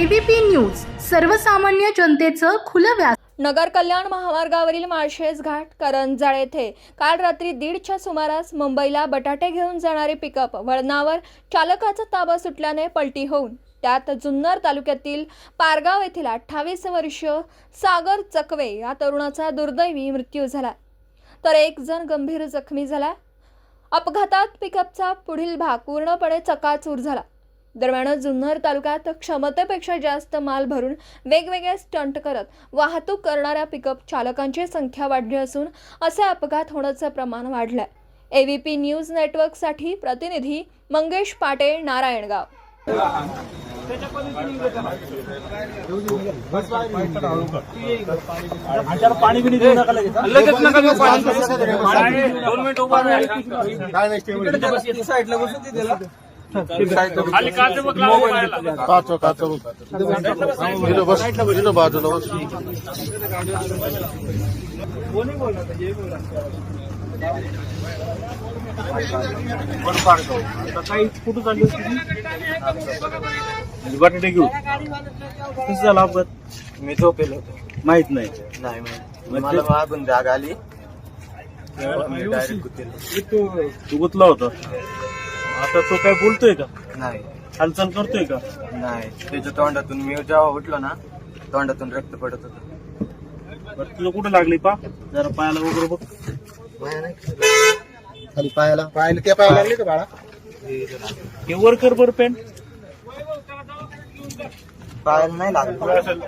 ABP news सर्वसामान्य जनतेचं खुलं व्यास नगर कल्याण महामार्गावरील माळशेज घाट करंजाळ येथे काल रात्री दीडच्या सुमारास मुंबईला बटाटे घेऊन जाणारे पिकअप वळणावर चालकाचा ताबा सुटल्याने पलटी होऊन त्यात जुन्नर तालुक्यातील पारगाव येथील अठ्ठावीस वर्ष सागर चकवे या तरुणाचा दुर्दैवी मृत्यू झाला. तर एक जण गंभीर जखमी झाला. अपघातात पिकअपचा पुढील भाग पूर्णपणे चकाचूर झाला. दरम्यान जुन्नर तालुक्यात क्षमतेपेक्षा जास्त माल भरून वेगवेगळे स्टंट करत वाहतूक करणाऱ्या पिकअप चालकांची संख्या वाढली असून असे अपघात होण्याचं प्रमाण वाढलंय. एव्हीपी न्यूज नेटवर्कसाठी प्रतिनिधी मंगेश पाटे नारायणगाव. पाणी खाली काच बघ काच काच इथं बस इथं बाजूला बस. काही कुठं चालली होती बटाटे घेऊ. कसं झालं अपघात? मी झोपेल होतो. माहीत नाही. नाही माहिती मला मागून जाग आली. मी डायरेक्ट कुतेल तू गुतला होता? आता तो काय बोलतोय का? नाही. हालचाल करतोय का? नाही. त्याच्या तोंडातून मी जेव्हा उठलो ना तोंडातून रक्त पडत होतं. बरं तुला कुठं लागली पा? जरा पायाला वगैरे बघ. खाली पायाला. पायाला त्या पायाला लागले का बाळा? हे वर कर बरं पेन. पायाला नाही लागलं.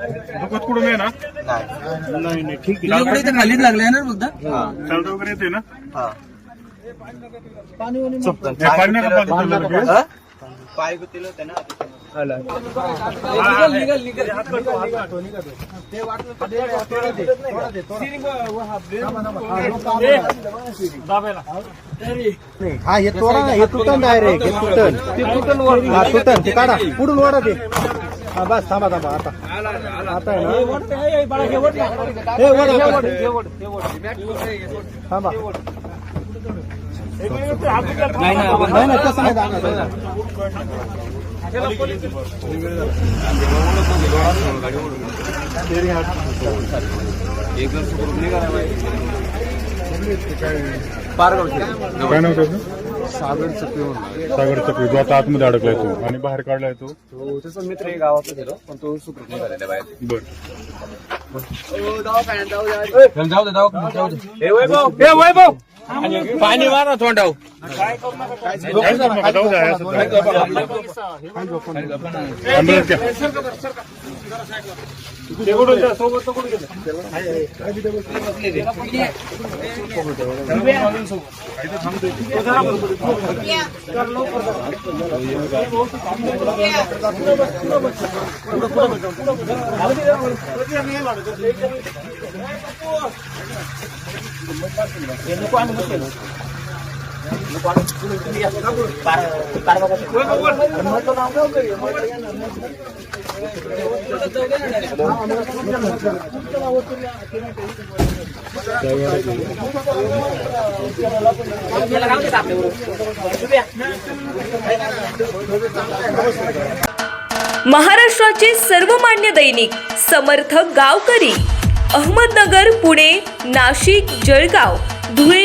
दुखत कुठं नाही ना? नाही. नाही नाही ठीक आहे. खालीच लागले ना फक्त चालतं वगैरे येते ना? हा. पाय. हा? पाय गुतेल होते ना हा हे तोडा ना हे तुटन डायरेक्ट हे तुटन ते तुटन हा तुटन ते काढा. पुढून ओढा ते. हा बस थांबा थांबा आता. आता आहे ना? हे ओढ, ओढ. थांबा. नाही नाही तसं नाही जाणार. काय नाव त्याचं सागर चक्री सागर चक्री जो आता आतमध्ये अडकलाय तो आणि बाहेर काढलाय तो त्याचा मित्र एक गावात गेलो पण तो सुखरूप निघालेला बाहेर बरं जाऊ असं जाऊ. Ambulance घ्या. ते कुठं त्या सोबत तर कुठं गेलं? महाराष्ट्राचे सर्वमान्य दैनिक समर्थ गावकरी अहमदनगर पुणे नाशिक जळगाव धुळे